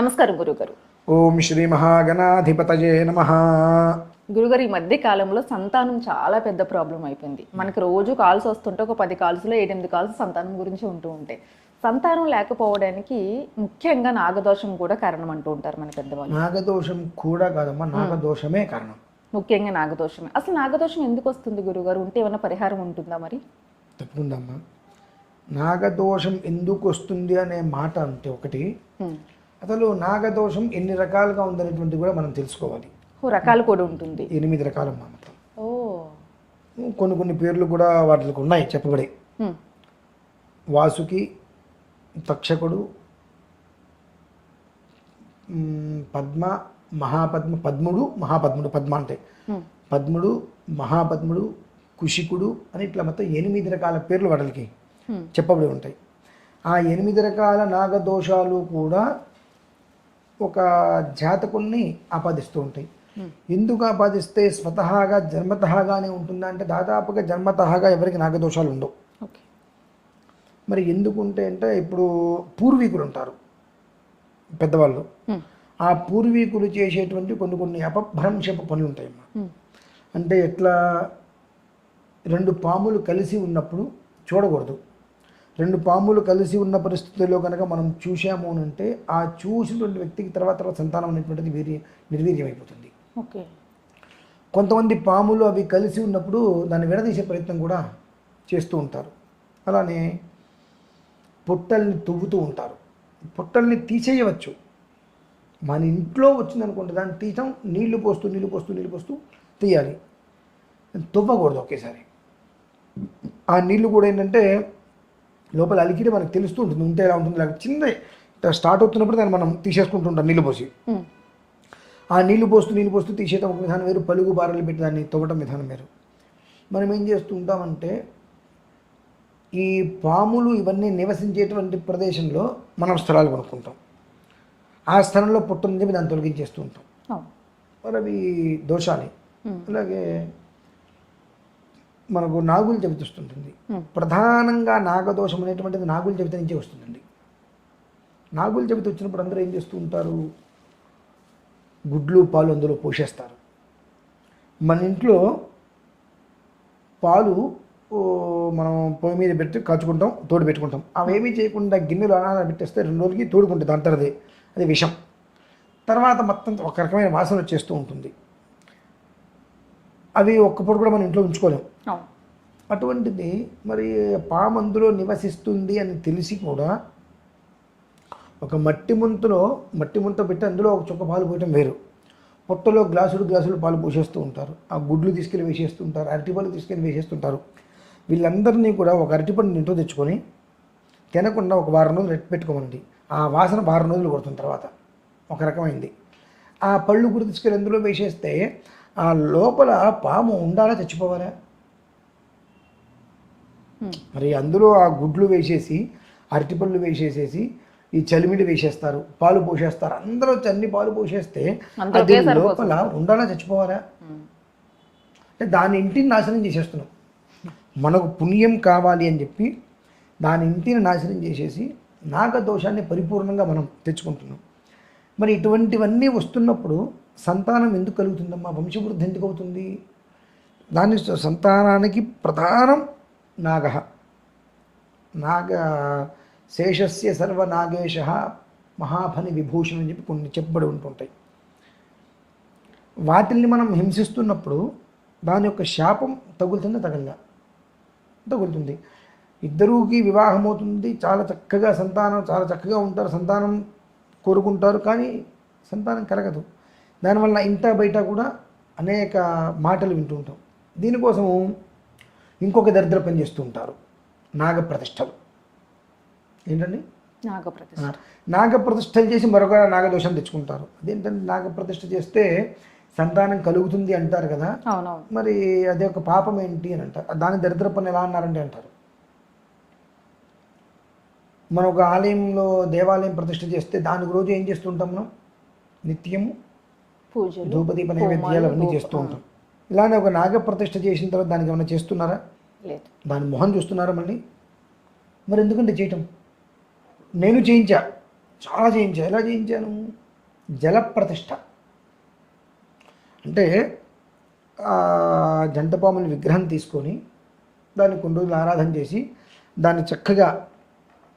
నమస్కారం గురుగారు. ఓం శ్రీ మహాగణాధిపతయే నమ. గురుగారు ఈ మధ్య కాలంలో సంతానం చాలా పెద్ద ప్రాబ్లం అయిపోయింది. మనకి రోజు కాల్స్ వస్తుంటే ఒక పది కాల్స్లో ఎనిమిది కాల్స్ సంతానం గురించి ఉంటూ ఉంటాయి. సంతానం లేకపోవడానికి ముఖ్యంగా నాగదోషం కూడా కారణం అంటూ ఉంటారు మన పెద్దవాళ్ళు. నాగదోషం కూడా కాదమ్మా నాగదోషమే కారణం. ముఖ్యంగా నాగదోషమే. అసలు నాగదోషం ఎందుకు వస్తుంది గురుగారు? ఉంటే ఏమైనా పరిహారం ఉంటుందా మరి? తప్పకుందమ్మా నాగదోషం ఎందుకు వస్తుంది అనే మాట అంటే ఒకటి. అసలు నాగదోషం ఎన్ని రకాలుగా ఉందనేటువంటి కూడా మనం తెలుసుకోవాలి. రకాలు కూడా ఉంటుంది. ఎనిమిది రకాలమ్మా మొత్తం ఓ. కొన్ని కొన్ని పేర్లు కూడా వాటికి ఉన్నాయి చెప్పబడి. వాసుకి తక్షకుడు పద్మ మహాపద్మ పద్ముడు మహాపద్ముడు పద్మ అంటే. పద్ముడు మహాపద్ముడు కుషికుడు అని ఇట్లా మొత్తం ఎనిమిది రకాల పేర్లు వాటికి. చెప్పబడి ఉంటాయి. ఆ ఎనిమిది రకాల నాగదోషాలు కూడా ఒక జాతకుల్ని ఆపాదిస్తూ ఉంటాయి. ఎందుకు ఆపాదిస్తే స్వతహాగా జన్మతహాగానే ఉంటుందా అంటే దాదాపుగా జన్మతహాగా ఎవరికి నాగదోషాలు ఉండవు మరి ఎందుకుంటే అంటే ఇప్పుడు పూర్వీకులు ఉంటారు పెద్దవాళ్ళు. ఆ పూర్వీకులు చేసేటువంటి కొన్ని కొన్ని అపభ్రంశపు పనులు ఉంటాయమ్మా. అంటే ఎట్లా రెండు పాములు కలిసి ఉన్నప్పుడు చూడకూడదు రెండు పాములు కలిసి ఉన్న పరిస్థితుల్లో కనుక మనం చూసాము అని అంటే ఆ చూసినటువంటి వ్యక్తికి తర్వాత తర్వాత సంతానం అనేటువంటిది వీరి నిర్వీర్యమైపోతుంది. ఓకే. కొంతమంది పాములు అవి కలిసి ఉన్నప్పుడు దాన్ని విడదీసే ప్రయత్నం కూడా చేస్తూ ఉంటారు. అలానే పొట్టల్ని తువ్వుతూ ఉంటారు. పొట్టల్ని తీసేయవచ్చు. మన ఇంట్లో వచ్చిందనుకోండి దాన్ని తీయటం నీళ్ళు పోస్తూ నీళ్ళు పోస్తూ నీళ్ళు పోస్తూ తీయాలి. తువ్వకూడదు ఒకేసారి. ఆ నీళ్ళు కూడా ఏంటంటే లోపల అలికిడి మనకు తెలుస్తూ ఉంటుంది ఉంటే ఎలా ఉంటుంది లేకపోతే చిన్న స్టార్ట్ అవుతున్నప్పుడు దాన్ని మనం తీసేసుకుంటుంటాం నీళ్ళు పోసి. ఆ నీళ్ళు పోస్తూ నీళ్ళు పోస్తూ తీసేయటం ఒక విధానం వేరు పలుగు బారలు పెట్టి దాన్ని తవ్వటం విధానం వేరు మనం ఏం చేస్తూ ఉంటామంటే ఈ పాములు ఇవన్నీ నివసించేటువంటి ప్రదేశంలో మనం స్థలాలు కొనుక్కుంటాం ఆ స్థలంలో పుట్టుందని చెప్పి దాన్ని తొలగించేస్తూ ఉంటాం. మరి అవి దోషాలే. అలాగే మనకు నాగుల చవితి వస్తుంటుంది. హ్మ్. ప్రధానంగా నాగదోషం అనేటువంటిది నాగుల చవితి నుంచే వస్తుందండి. నాగుల చవితి వచ్చినప్పుడు అందరూ ఏం చేస్తూ ఉంటారు? గుడ్లు పాలు అందులో పోషేస్తారు. మన ఇంట్లో పాలు మనం పొయ్యి మీద పెట్టి కాచుకుంటాం తోడు పెట్టుకుంటాం. అవేమీ చేయకుండా గిన్నెలు అనాథ పెట్టేస్తే రెండు రోజులకి తోడుకుంటుంది అంతరదే అది విషం. తర్వాత మొత్తం ఒక రకమైన వాసన వచ్చేస్తూ ఉంటుంది. అవి ఒక్కప్పుడు కూడా మనం ఇంట్లో ఉంచుకోలేం. అవును. అటువంటిది మరి పాము అందులో నివసిస్తుంది అని తెలిసి కూడా ఒక మట్టి ముంతలో మట్టి ముంత పెట్టి అందులో ఒక చుక్క పాలు పోయటం వేరు. పొట్టలో గ్లాసులు గ్లాసులు పాలు పోసేస్తూ ఉంటారు. ఆ గుడ్లు తీసుకెళ్ళి వేసేస్తూ ఉంటారు. అరటిపళ్ళు తీసుకెళ్ళి వేసేస్తుంటారు వీళ్ళందరినీ కూడా ఒక అరటిపండు ఇంట్లో తెచ్చుకొని తినకుండా ఒక వారం రోజులు రెట్టి పెట్టుకోమనండి ఆ వాసన వారం రోజులు కొడుతుంది తర్వాత. ఒక రకమైంది. ఆ పళ్ళు కూడా తీసుకెళ్ళి అందులో వేసేస్తే ఆ లోపల పాము ఉండాలా చచ్చిపోవాలా. మరి అందులో ఆ గుడ్లు వేసేసి అరటిపళ్ళు వేసేసేసి ఈ చలిమిడి వేసేస్తారు పాలు పోసేస్తారు. అందరూ వచ్చి అన్ని పాలు పోసేస్తే అది లోపల ఉండాలా చచ్చిపోవాలా. అంటే దాని ఇంటిని నాశనం చేసేస్తున్నాం. మనకు పుణ్యం కావాలి అని చెప్పి దాని ఇంటిని నాశనం చేసేసి నాగదోషాన్ని పరిపూర్ణంగా మనం తెచ్చుకుంటున్నాం. మరి ఇటువంటివన్నీ వస్తున్నప్పుడు సంతానం ఎందుకు కలుగుతుందమ్మా? వంశవృద్ధి ఎందుకు అవుతుంది? దాని సంతానానికి ప్రధానం నాగ. నాగ శేషస్య సర్వనాగేశ మహాఫని విభూషణ్ అని చెప్పి కొన్ని చెప్పబడి ఉంటుంటాయి. వాటిల్ని మనం హింసిస్తున్నప్పుడు దాని యొక్క శాపం తగులుతుంది తగలదా తగులుతుంది. ఇద్దరూకి వివాహం అవుతుంది చాలా చక్కగా సంతానం చాలా చక్కగా ఉంటారు సంతానం కోరుకుంటారు కానీ సంతానం కలగదు. దానివల్ల ఇంట బయట కూడా అనేక మాటలు వింటూ ఉంటాం. దీనికోసం ఇంకొక దరిద్ర పని చేస్తూ ఉంటారు. నాగప్రతిష్టలు. ఏంటండి? నాగప్రతిష్ఠ నాగప్రతిష్టలు చేసి మరొక నాగదోషం తెచ్చుకుంటారు. అదేంటంటే నాగప్రతిష్ఠ చేస్తే సంతానం కలుగుతుంది అంటారు కదా. మరి అదే ఒక పాపం ఏంటి అని అంటారు. దాని దరిద్ర పని ఎలా అన్నారంటే అంటారు. మనం ఒక ఆలయంలో దేవాలయం ప్రతిష్ఠ చేస్తే దానికి రోజు ఏం చేస్తుంటాం మనం? నిత్యము పూజలు ధూపదీప నైవేద్యాలు అవన్నీ చేస్తూ ఉంటాం. ఇలానే ఒక నాగ ప్రతిష్ఠ చేసిన తర్వాత దానికి ఏమైనా చేస్తున్నారా? లేదు. దాని మొహం చూస్తున్నారా మళ్ళీ? మరి ఎందుకంటే చేయటం? నేను చేయించా. చాలా చేయించాను ఎలా చేయించాను? జల ప్రతిష్ట అంటే ఆ జంటపాముల విగ్రహం తీసుకొని దాన్ని కొన్ని రోజులు ఆరాధన చేసి దాన్ని చక్కగా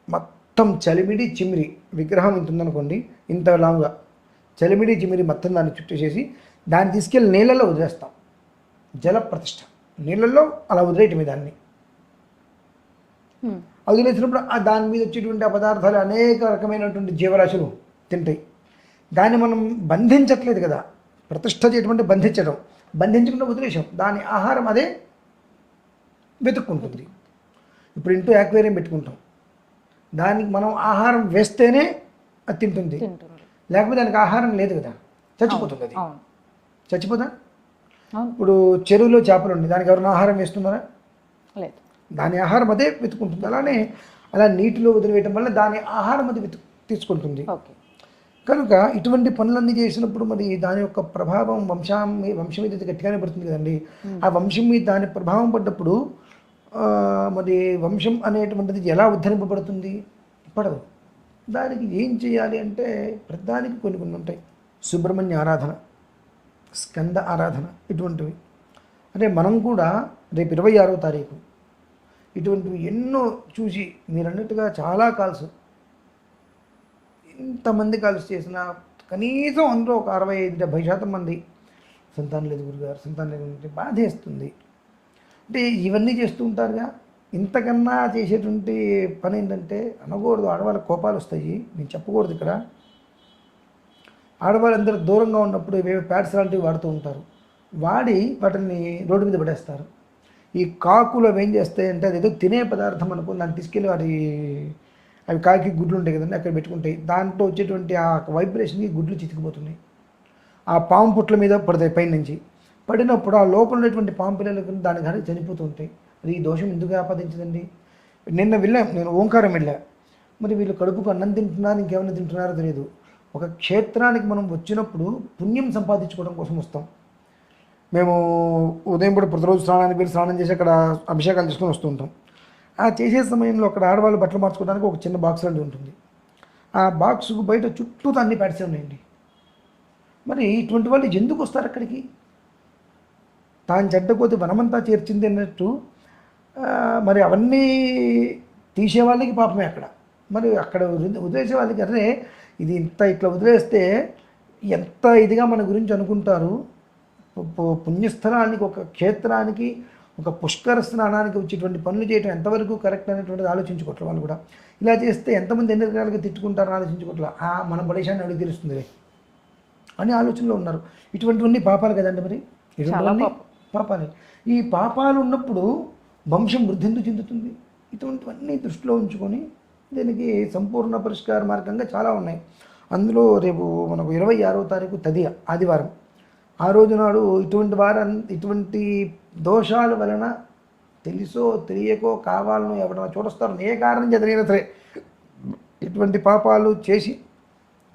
మొత్తం చలిమిడి చిమిరి విగ్రహం ఇంత ఉందనుకోండి ఇంత లావుగా. చలిమిడి చిమిరి మొత్తం దాన్ని చుట్టేసేసి దాన్ని తీసుకెళ్ళి నీళ్ళలో వదిలేస్తాం. జల ప్రతిష్ట. నీళ్ళల్లో అలా వదిలేయటమే దాన్ని. వదిలేసినప్పుడు ఆ దాని మీద వచ్చేటువంటి ఆ పదార్థాలు అనేక రకమైనటువంటి జీవరాశులు తింటాయి. దాన్ని మనం బంధించట్లేదు కదా. ప్రతిష్ట చేయటం బంధించడం. బంధించకుండా వదిలేసాం దాని ఆహారం అదే వెతుక్కుంటుంది. ఇప్పుడు ఇంటూ యాక్వేరియం పెట్టుకుంటాం. దానికి మనం ఆహారం వేస్తేనే అది తింటుంది. లేకపోతే దానికి ఆహారం లేదు కదా. చచ్చిపోతుంది అది చచ్చిపోదా? ఇప్పుడు చెరువులో చేపలు ఉన్నాయి. దానికి ఎవరైనా ఆహారం వేస్తున్నారా? లేదు. దాని ఆహారం అదే వెతుకుంటుంది అలానే అలా నీటిలో వదిలివేయటం వల్ల దాని ఆహారం అది వెతు తీసుకుంటుంది. కనుక ఇటువంటి పనులన్నీ చేసినప్పుడు మరి దాని యొక్క ప్రభావం వంశం వంశం మీద గట్టిగానే పడుతుంది కదండి. ఆ వంశం మీద దాని ప్రభావం పడ్డప్పుడు మరి వంశం అనేటువంటిది ఎలా ఉద్ధరింపబడుతుంది? పడదు. దానికి ఏం చేయాలి అంటే ప్రతిదానికి కొన్ని కొన్ని ఉంటాయి. సుబ్రహ్మణ్య ఆరాధన స్కంద ఆరాధన ఇటువంటివి. అంటే మనం కూడా రేపు ఇరవై ఆరో తారీఖు ఇటువంటివి ఎన్నో చూసి మీరన్నట్టుగా చాలా కాల్స్. ఇంతమంది కాల్స్ చేసిన కనీసం అందులో ఒక అరవై ఐదు డెబ్భై శాతం మంది సంతానం లేదు గురుగారు సంతానం లేదు అంటే బాధేస్తుంది. అంటే ఇవన్నీ చేస్తూ ఉంటారుగా. ఇంతకన్నా చేసేటువంటి పని ఏంటంటే అనకూడదు ఆడవాళ్ళ కోపాలు వస్తాయి. నేను చెప్పకూడదు ఇక్కడ. ఆడవాళ్ళందరూ దూరంగా ఉన్నప్పుడు ఇవే ప్యాడ్స్ లాంటివి వాడుతూ ఉంటారు. వాడి వాటిని రోడ్డు మీద పడేస్తారు. ఈ కాకులు అవి ఏం చేస్తాయి అంటే అది ఏదో తినే పదార్థం అనుకుని దాన్ని తీసుకెళ్ళి వాటి అవి కాకి గుడ్లు ఉంటాయి కదండి అక్కడ పెట్టుకుంటాయి. దాంట్లో వచ్చేటువంటి ఆ వైబ్రేషన్కి గుడ్లు చితికిపోతున్నాయి. ఆ పాము పుట్ల మీద పడతాయి పైనుంచి. పడినప్పుడు ఆ లోపల ఉన్నటువంటి పాము పిల్లలకు దాని కానీ చనిపోతూ ఉంటాయి. మరి ఈ దోషం ఎందుకు ఆపాదించదండి? నిన్న వెళ్ళాం నేను ఓంకారం వెళ్ళా. మరి వీళ్ళు కడుపుకు అన్నం తింటున్నారు ఇంకేమైనా తింటున్నారో తెలియదు. ఒక క్షేత్రానికి మనం వచ్చినప్పుడు పుణ్యం సంపాదించుకోవడం కోసం వస్తాం. మేము ఉదయం పూట ప్రతిరోజు స్నానానికి వెళ్ళి స్నానం చేసి అక్కడ అభిషేకాలు చేసుకొని వస్తూ ఉంటాం. ఆ చేసే సమయంలో అక్కడ ఆడవాళ్ళు బట్టలు మార్చుకోవడానికి ఒక చిన్న బాక్స్ లాంటిది ఉంటుంది. ఆ బాక్స్కు బయట చుట్టూ అన్ని ప్యాడ్సే ఉన్నాయండి. మరి ఇటువంటి వాళ్ళు ఎందుకు వస్తారు అక్కడికి? తాను చెడ్డకోతి వనమంతా చేర్చింది అన్నట్టు మరి అవన్నీ తీసే వాళ్ళకి పాపమే అక్కడ. మరి అక్కడ వదిలే- వదిలేసే వాళ్ళకి అరే ఇది ఇంత ఇట్లా వదిలేస్తే ఎంత ఇదిగా మన గురించి అనుకుంటారు? పుణ్యస్థలానికి ఒక క్షేత్రానికి ఒక పుష్కర స్నానానికి వచ్చేటువంటి పనులు చేయడం ఎంతవరకు కరెక్ట్ అనేటువంటిది ఆలోచించుకోవట్లేదు వాళ్ళు కూడా. ఇలా చేస్తే ఎంతమంది ఎన్ని రకాలుగా తిట్టుకుంటారని ఆ మన పడేశాన్ని అడిగి తెలుస్తుంది అని ఆలోచనలో ఉన్నారు. ఇటువంటివన్నీ పాపాలు కదండి మరి? ఇటువంటివన్నీ పాపాలే. ఈ పాపాలు ఉన్నప్పుడు వంశం వృద్ధిందు చెందుతుంది. ఇటువంటివన్నీ దృష్టిలో ఉంచుకొని దీనికి సంపూర్ణ పరిష్కార మార్గంగా చాలా ఉన్నాయి. అందులో రేపు మనకు ఇరవై ఆరో తారీఖు తదియ ఆదివారం. ఆ రోజు నాడు ఇటువంటి వార ఇటువంటి దోషాల వలన తెలుసో తెలియకో కావాలనో ఎవరైనా చూడస్తారు ఏ కారణం చదివినా సరే ఇటువంటి పాపాలు చేసి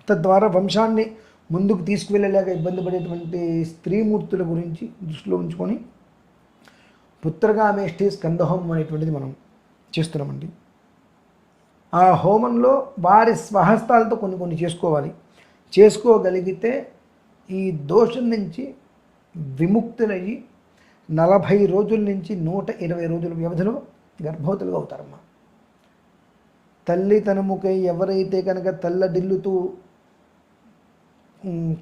తద్వారా వంశాన్ని ముందుకు తీసుకువెళ్ళలేక ఇబ్బంది పడేటువంటి స్త్రీమూర్తుల గురించి దృష్టిలో ఉంచుకొని పుత్రగామేష్టి స్కందహోమం అనేటువంటిది మనం చేస్తున్నామండి. ఆ హోమంలో వారి స్వహస్తాలతో కొన్ని కొన్ని చేసుకోవాలి. చేసుకోగలిగితే ఈ దోషం నుంచి విముక్తులయ్యి నలభై రోజుల నుంచి నూట ఇరవై రోజుల వ్యవధిలో గర్భవతులుగా అవుతారమ్మా. తల్లితనముకై ఎవరైతే కనుక తల్లడిల్లుతూ ఉమ్,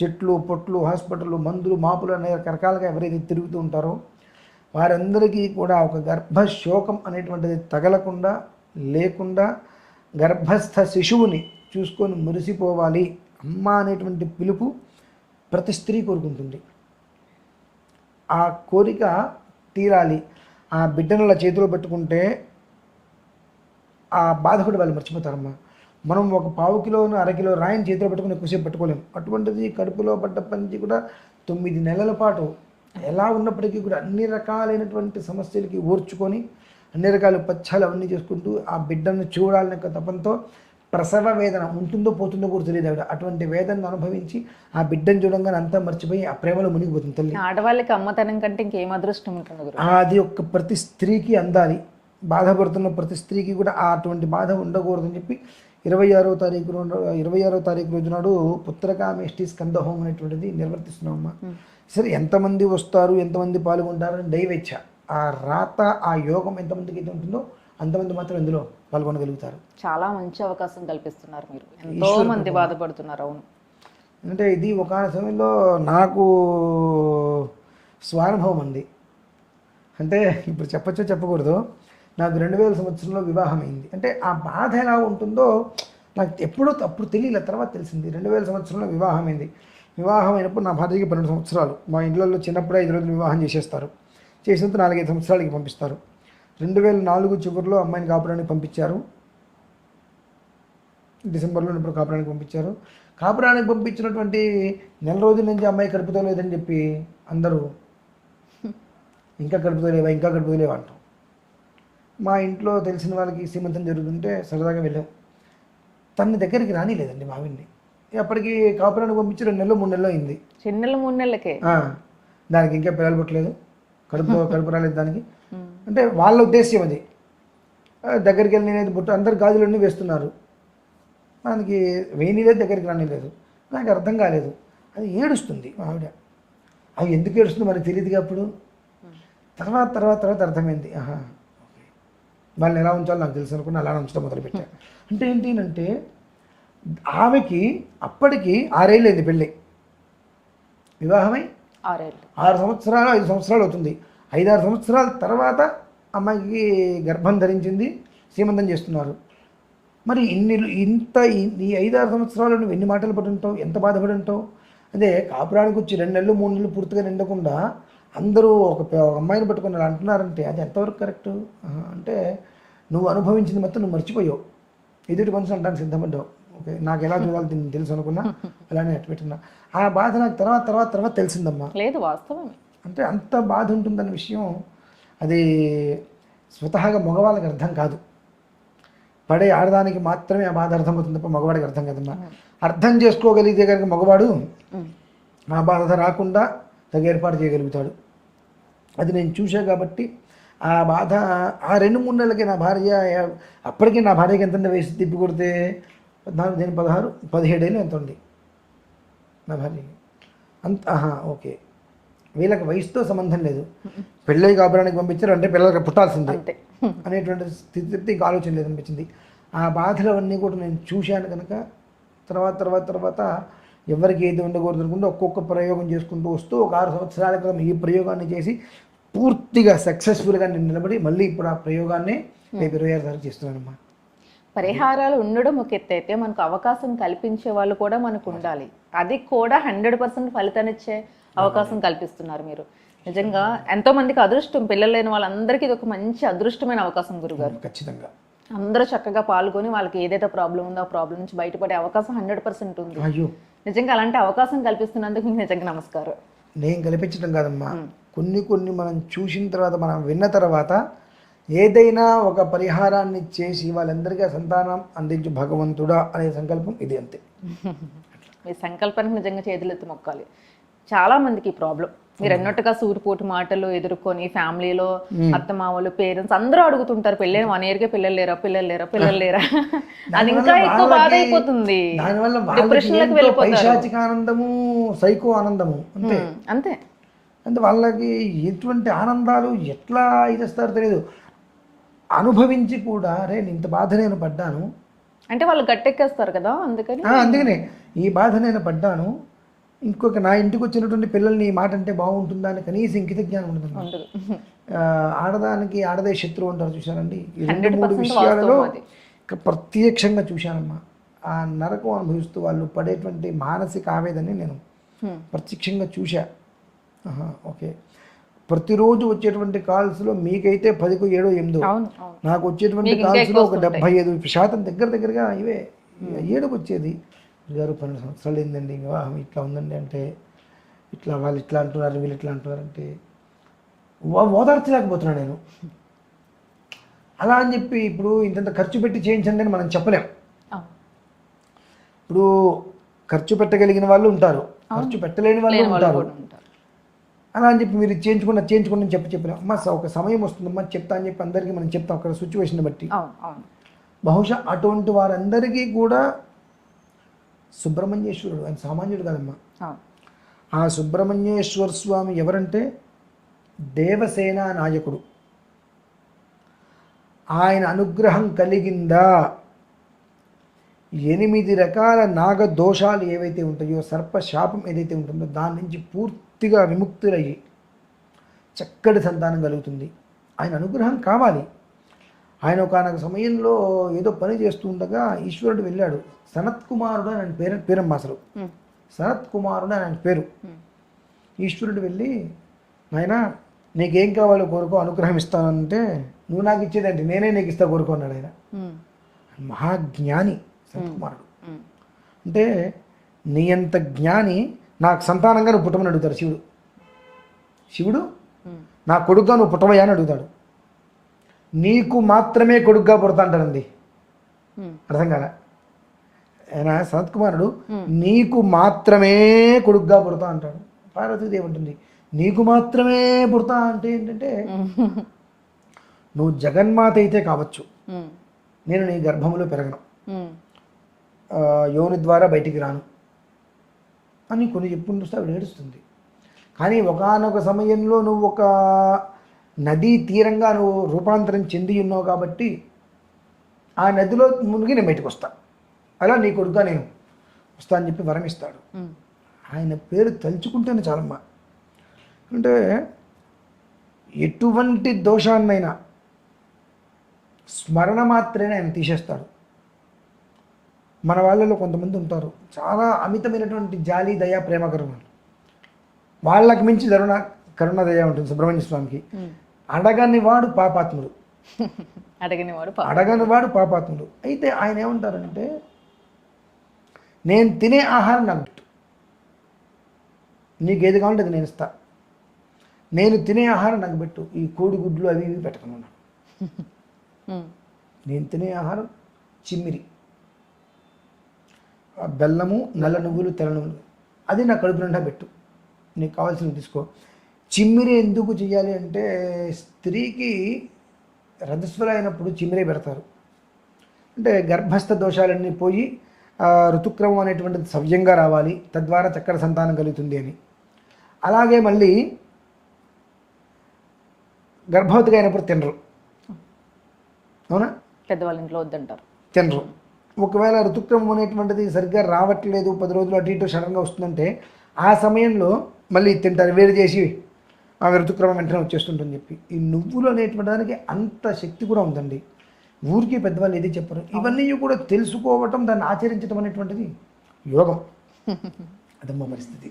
చెట్లు పొట్లు హాస్పిటల్ మందులు మాపులు అనే రకరకాలుగా ఎవరైతే తిరుగుతూ ఉంటారో వారందరికీ కూడా ఒక గర్భ శోకం అనేటువంటిది తగలకుండా లేకుండా గర్భస్థ శిశువుని చూసుకొని మురిసిపోవాలి. అమ్మ అనేటువంటి పిలుపు ప్రతి స్త్రీ కోరుకుంటుంది. ఆ కోరిక తీరాలి. ఆ బిడ్డను అలా చేతిలో పెట్టుకుంటే ఆ బాధ కూడా వాళ్ళు మర్చిపోతారమ్మా. మనం ఒక పావు కిలోను అరకిలో రాయిని చేతిలో పెట్టుకుని ఎక్కువసేపు పెట్టుకోలేం అటువంటిది కడుపులో పడ్డ పంచి కూడా తొమ్మిది నెలల పాటు ఎలా ఉన్నప్పటికీ కూడా అన్ని రకాలైనటువంటి సమస్యలకి ఓర్చుకొని అన్ని రకాల పచ్చాలు అవన్నీ చేసుకుంటూ ఆ బిడ్డను చూడాలనే ఒక తపంతో ప్రసవ వేదన ఉంటుందో పోతుందో కూడా తెలియదు ఆవిడ. అటువంటి వేదనను అనుభవించి ఆ బిడ్డను చూడంగానే అంతా మర్చిపోయి ఆ ప్రేమలో మునిగిపోతుంది తల్లి. ఆడవాళ్ళకి అమ్మతనం కంటే ఇంకేం అదృష్టం ఉంటుంది అది ఒక్క ప్రతి స్త్రీకి అందాలి. బాధపడుతున్న ప్రతి స్త్రీకి కూడా ఆ అటువంటి బాధ ఉండకూడదని చెప్పి ఇరవై ఆరో తారీఖు ఇరవై ఆరో తారీఖు రోజు నాడు పుత్రకామేష్టి స్కంద హోమం అనేటువంటిది నిర్వర్తిస్తున్నామమ్మా. సరే ఎంతమంది వస్తారు ఎంతమంది పాల్గొంటారు అని దైవేచ్ఛ. ఆ రాత ఆ యోగం ఎంతమందికి అయితే ఉంటుందో అంతమంది మాత్రం ఇందులో పాల్గొనగలుగుతారు. చాలా మంచి అవకాశం కల్పిస్తున్నారు మీరు. ఎంతో మంది బాధపడుతున్నారు అవును. అంటే ఇది ఒక సమయంలో నాకు స్వానుభవం అంది. అంటే ఇప్పుడు చెప్పచ్చో చెప్పకూడదు. నాకు రెండు వేల సంవత్సరంలో వివాహం అయింది అంటే ఆ బాధ ఎలా ఉంటుందో నాకు ఎప్పుడో అప్పుడు తెలియలే తర్వాత తెలిసింది. రెండు వేల సంవత్సరంలో వివాహం అయింది వివాహం అయినప్పుడు నా భార్యకి పన్నెండు సంవత్సరాలు. మా ఇంట్లో చిన్నప్పుడే ఐదు రోజులు వివాహం చేసేస్తారు. చేసినంత నాలుగైదు సంవత్సరాలకి పంపిస్తారు. రెండు వేల నాలుగు చివరిలో అమ్మాయిని కాపురానికి పంపించారు. డిసెంబర్లో ఇప్పుడు కాపురానికి పంపించారు. కాపురానికి పంపించినటువంటి నెల రోజుల నుంచి అమ్మాయి కడుపుతో లేదని చెప్పి అందరూ ఇంకా కడుపుతో లేవా? ఇంకా కడుపుతో లేవా? అంటాం మా ఇంట్లో తెలిసిన వాళ్ళకి సీమంతం జరుగుతుంటే సరదాగా వెళ్ళాం. తన దగ్గరికి రానిలేదండి మా ఆవిడ్ని అప్పటికి కాపురానికి పంపించి రెండు నెలలు మూడు నెలలు అయింది. చిన్నలు మూడు నెలలకే? దానికి ఇంకా పిల్లలు పుట్టలేదు. కడుపు కడుపు రాలేదు దానికి. అంటే వాళ్ళ ఉద్దేశ్యం అది. దగ్గరికి వెళ్ళి నేనైతే బుట్ట అందరు గాజులన్నీ వేస్తున్నారు. దానికి వేయనిలేదు దగ్గరికి రానిలేదు. నాకు అర్థం కాలేదు. అది ఏడుస్తుంది ఆవిడ అవి ఎందుకు ఏడుస్తుంది మనకు తెలియదుగా అప్పుడు? తర్వాత తర్వాత తర్వాత అర్థమైంది. ఆహా. వాళ్ళని ఎలా ఉంచాలో నాకు తెలుసు అనుకుని అలా ఉంచడం మొదలుపెట్టా అంటే ఏంటి అంటే ఆమెకి అప్పటికి ఆరేళ్ళు అయింది పెళ్ళి. వివాహమై ఆరేళ్ళు. ఆరు సంవత్సరాలు ఐదు సంవత్సరాలు అవుతుంది. ఐదారు సంవత్సరాల తర్వాత అమ్మాయికి గర్భం ధరించింది సీమంతం చేస్తున్నారు. మరి ఇన్ని ఇంత ఈ- ఈ ఐదారు సంవత్సరాలు నువ్వు ఎన్ని మాటలు పడి ఉంటావు ఎంత బాధపడి ఉంటావు అదే కాపురానికి వచ్చి రెండు నెలలు మూడు నెలలు పూర్తిగా నిండకుండా అందరూ ఒక ఒక అమ్మాయిని పట్టుకుని అలా అంటున్నారంటే అది ఎంతవరకు కరెక్ట్? అంటే నువ్వు అనుభవించింది మొత్తం నువ్వు మర్చిపోయావు. ఎదుటి మనుషులు అంటాను సిద్ధపడ్డావు. ఓకే నాకు ఎలా చూడాలి దీన్ని తెలుసు అనుకున్నా అలానే అట్టు పెట్టినా ఆ బాధ నాకు తర్వాత తర్వాత తర్వాత తెలిసిందమ్మా. లేదు వాస్తవమే. అంటే అంత బాధ ఉంటుందన్న విషయం అది స్వతహాగా మగవాళ్ళకి అర్థం కాదు. పడే ఆడదానికి మాత్రమే ఆ బాధ అర్థమవుతుంది తప్ప మగవాడికి అర్థం కాదమ్మా. అర్థం చేసుకోగలిగితే కనుక మగవాడు. ఆ బాధ రాకుండా తగు ఏర్పాటు చేయగలుగుతాడు. అది నేను చూసా కాబట్టి ఆ బాధ ఆ రెండు మూడు నెలలకి నా భార్య అప్పటికి నా భార్యకి ఎంత వయసు? తిప్పి కొడితే పద్నాలుగు దేని పదహారు పదిహేడేళ్ళు ఎంత ఉంది నా భార్యకి? అంత ఆహా ఓకే. వీళ్ళకి వయసుతో సంబంధం లేదు. పెళ్ళై కాపురానికి పంపించారు అంటే పిల్లలకి పుట్టాల్సిందే అనేటువంటి స్థితి ఇంకా ఆలోచన లేదనిపించింది ఆ బాధలు అవన్నీ కూడా నేను చూశాను కనుక తర్వాత తర్వాత తర్వాత ఎవరికి ఏది ఉండకూడదు అనుకుంటే ఒక్కొక్క ప్రయోగం చేసుకుంటూ వస్తూ ఒక ఆరు సంవత్సరాల క్రితం ఈ ప్రయోగాన్ని చేసి పూర్తిగా సక్సెస్ఫుల్గా నేను నిలబడి మళ్ళీ ఇప్పుడు ఆ ప్రయోగాన్ని రేపు ఇరవై ఆరు తారీఖు చేస్తున్నానమ్మా. పరిహారాలు ఉండడం ఒక ఎత్తు. అయితే మనకు అవకాశం కల్పించే వాళ్ళు కూడా మనకు ఉండాలి. అది కూడా హండ్రెడ్ పర్సెంట్ ఫలితాన్నిచ్చే అవకాశం కల్పిస్తున్నారు మీరు. నిజంగా ఎంతో మందికి అదృష్టం పిల్లలు లేని వాళ్ళందరికీ ఇది ఒక మంచి అదృష్టమైన అవకాశం గురుగారు. ఖచ్చితంగా. అందరూ చక్కగా పాల్గొని వాళ్ళకి ఏదైతే ప్రాబ్లం ఉందో ఆ ప్రాబ్లం నుంచి బయటపడే అవకాశం హండ్రెడ్ పర్సెంట్ ఉంది. అయ్యో. నిజంగా అలాంటి అవకాశం కల్పిస్తున్నందుకు మీకు నిజంగా నమస్కారం. నేను కల్పించడం కాదమ్మా. కొన్ని కొన్ని మనం చూసిన తర్వాత మనం విన్న తర్వాత ఏదైనా ఒక పరిహారాన్ని చేసి వాళ్ళందరికీ సంతానం అందించు భగవంతుడా అనే సంకల్పం ఇది అంతే. మీ సంకల్పానికి నిజంగా చేతులెత్తి మొక్కాలి చాలా మందికి ఈ ప్రాబ్లం. మీరు అన్నట్టుగా సూటిపోటు మాటలు ఎదుర్కొని ఫ్యామిలీలో అత్తమామలు పేరెంట్స్ అందరూ అడుగుతుంటారు పెళ్ళైన వన్ ఇయర్ కే పిల్లలు లేరా? పిల్లలు లేరా? పిల్లలు లేరా? అది ఇంకా ఎక్కువ బాధ అయిపోతుంది దానివల్ల ఆనందము సైకో ఆనందము అంతే. అంతే. అంటే వాళ్ళకి ఎటువంటి ఆనందాలు ఎట్లా ఇదేస్తారో తెలియదు అనుభవించి కూడా రే ఇంత బాధ నేను పడ్డాను. అంటే వాళ్ళు గట్టెక్కేస్తారు కదా అందుకని. అందుకనే. ఈ బాధ నేను పడ్డాను. ఇంకొక నా ఇంటికి వచ్చినటువంటి పిల్లల్ని ఈ మాట అంటే బాగుంటుందా? అని కనీసం ఇంకిత జ్ఞానం ఉండదు ఆడదానికి ఆడదే శత్రువు అంటారు చూశారండి. ఈ రెండు 100% మూడు విషయాలలో ప్రత్యక్షంగా చూశానమ్మా. ఆ నరకం అనుభవిస్తూ వాళ్ళు పడేటువంటి మానసిక ఆవేదనని నేను. ప్రత్యక్షంగా చూశా. ఓకే. ప్రతిరోజు వచ్చేటువంటి కాల్స్లో మీకైతే పదికో ఏడో ఎనిమిదో. నాకు వచ్చేటువంటి కాల్స్లో ఒక డెబ్బై ఐదు శాతం దగ్గర దగ్గరగా ఇవే. ఏడుకు వచ్చేది. గారు పన్నెండు సంవత్సరాలు ఏందండి వివాహం ఇట్లా ఉందండి అంటే ఇట్లా వాళ్ళు ఇట్లా అంటున్నారు వీళ్ళు ఇట్లా అంటున్నారు అంటే ఓ- ఓదార్చలేకపోతున్నా నేను. అలా అని చెప్పి ఇప్పుడు ఇంతంత ఖర్చు పెట్టి చేయించండి అని మనం చెప్పలేం. ఇప్పుడు ఖర్చు పెట్టగలిగిన వాళ్ళు ఉంటారు. ఖర్చు పెట్టలేని వాళ్ళు ఉంటారు. అలా అని చెప్పి మీరు చేయించుకున్న చేయించుకుని అని చెప్పి చెప్పిన అమ్మ స- ఒక సమయం వస్తుందమ్మా చెప్తా అని చెప్పి అందరికీ మనం చెప్తాం అక్కడ సిచ్యువేషన్ బట్టి. బహుశా అటువంటి వారందరికీ కూడా సుబ్రహ్మణ్యేశ్వరుడు ఆయన సామాన్యుడు కాదమ్మా. ఆ సుబ్రహ్మణ్యేశ్వర స్వామి ఎవరంటే దేవసేన నాయకుడు. ఆయన అనుగ్రహం కలిగిందా? ఎనిమిది రకాల నాగ దోషాలు ఏవైతే ఉంటాయో సర్ప శాపం ఏదైతే ఉంటుందో దాని నుంచి పూర్తిగా విముక్తులయ్యి చక్కటి సంతానం కలుగుతుంది. ఆయన అనుగ్రహం కావాలి. ఆయన ఒకనొక సమయంలో ఏదో పని చేస్తూ ఉండగా ఈశ్వరుడు వెళ్ళాడు. సనత్ కుమారుడు అని ఆయన పేరు పేరమ్మ అసలు. సనత్ కుమారుడు అని ఆయన పేరు. ఈశ్వరుడు వెళ్ళి నాయనా నీకేం కావాలో కోరుకో అనుగ్రహం ఇస్తానంటే నువ్వు నాకు ఇచ్చేదేంటి నేనే నీకు ఇస్తా కోరుకో అన్నాడు ఆయన. మహాజ్ఞాని సనత్కుమారుడు ఉమ్, అంటే నీ అంత జ్ఞాని నాకు సంతానంగా నువ్వు పుట్టమని అడుగుతాడు శివుడు. శివుడు నా కొడుకుగా నువ్వు పుట్టవయ్యా అని అడుగుతాడు. నీకు మాత్రమే కొడుకుగా పుడతా అంటాడండి. అర్థం కాల? ఆయన సనత్కుమారుడు నీకు మాత్రమే కొడుకుగా పుడతా అంటాడు. పార్వతీదేవి ఉంటుంది నీకు మాత్రమే పుడతా అంటే ఏంటంటే నువ్వు జగన్మాత అయితే కావచ్చు. నేను నీ గర్భంలో పెరగను. యోని ద్వారా బయటికి రాను. అని కొన్ని చెప్పుకుంటూ వస్తే ఆవిడ ఏడుస్తుంది. కానీ ఒకానొక సమయంలో నువ్వు ఒక నదీ తీరంగా నువ్వు రూపాంతరం చెంది ఉన్నావు కాబట్టి ఆ నదిలో మునిగి నేను బయటకు వస్తా. అలా నీ కొడుకుగా నేను వస్తా అని చెప్పి వరం ఇస్తాడు ఆయన పేరు తలుచుకుంటేనే చాలమ్మా. అంటే ఎటువంటి దోషాన్నైనా స్మరణ మాత్రమే ఆయన తీసేస్తాడు. మన వాళ్ళలో కొంతమంది ఉంటారు. చాలా అమితమైనటువంటి జాలి దయ ప్రేమ కరుణలు. వాళ్ళకి మించి కరుణ కరుణ దయ ఉంటుంది సుబ్రహ్మణ్య స్వామికి. అడగని వాడు పాపాత్ముడు. అడగని వాడు పా- అడగని వాడు పాపాత్ముడు. అయితే ఆయన ఏమంటారంటే నేను తినే ఆహారం నాకు పెట్టు. నీకు ఏది కావాలంటే అది నేను ఇస్తా. నేను తినే ఆహారం నాకు పెట్టు. ఈ కోడిగుడ్లు అవి ఇవి పెట్టకను ఉమ్, నేను తినే ఆహారం చిమ్మిరి. బెల్లము నల్ల నువ్వులు తెల్ల నువ్వులు. అది నా కడుపు నిండా పెట్టు. నీకు కావాల్సినవి తీసుకో. చిమ్మిరి ఎందుకు చేయాలి అంటే స్త్రీకి రజస్వల అయినప్పుడు చిమ్మిరే పెడతారు. అంటే గర్భస్థ దోషాలన్నీ పోయి ఋతుక్రమం అనేటువంటిది సవ్యంగా రావాలి. తద్వారా చక్కటి సంతానం కలుగుతుంది అని. అలాగే మళ్ళీ గర్భవతిగా అయినప్పుడు తినరు. అవునా? పెద్దవాళ్ళ ఇంట్లో వద్దంటారు. తినరు. ఒకవేళ ఋతుక్రమం అనేటువంటిది సరిగ్గా రావట్లేదు పది రోజులు అటు ఇటు సడన్గా వస్తుందంటే ఆ సమయంలో మళ్ళీ తింటారు వేరు చేసి ఆమె ఋతుక్రమం వెంటనే వచ్చేస్తుంటుంది చెప్పి. ఈ నువ్వులు అనేటువంటి దానికి అంత శక్తి కూడా ఉందండి. ఊరికి పెద్దవాళ్ళు ఏది చెప్పరు. ఇవన్నీ కూడా తెలుసుకోవటం దాన్ని ఆచరించడం అనేటువంటిది యోగం. అదమ్మ పరిస్థితి.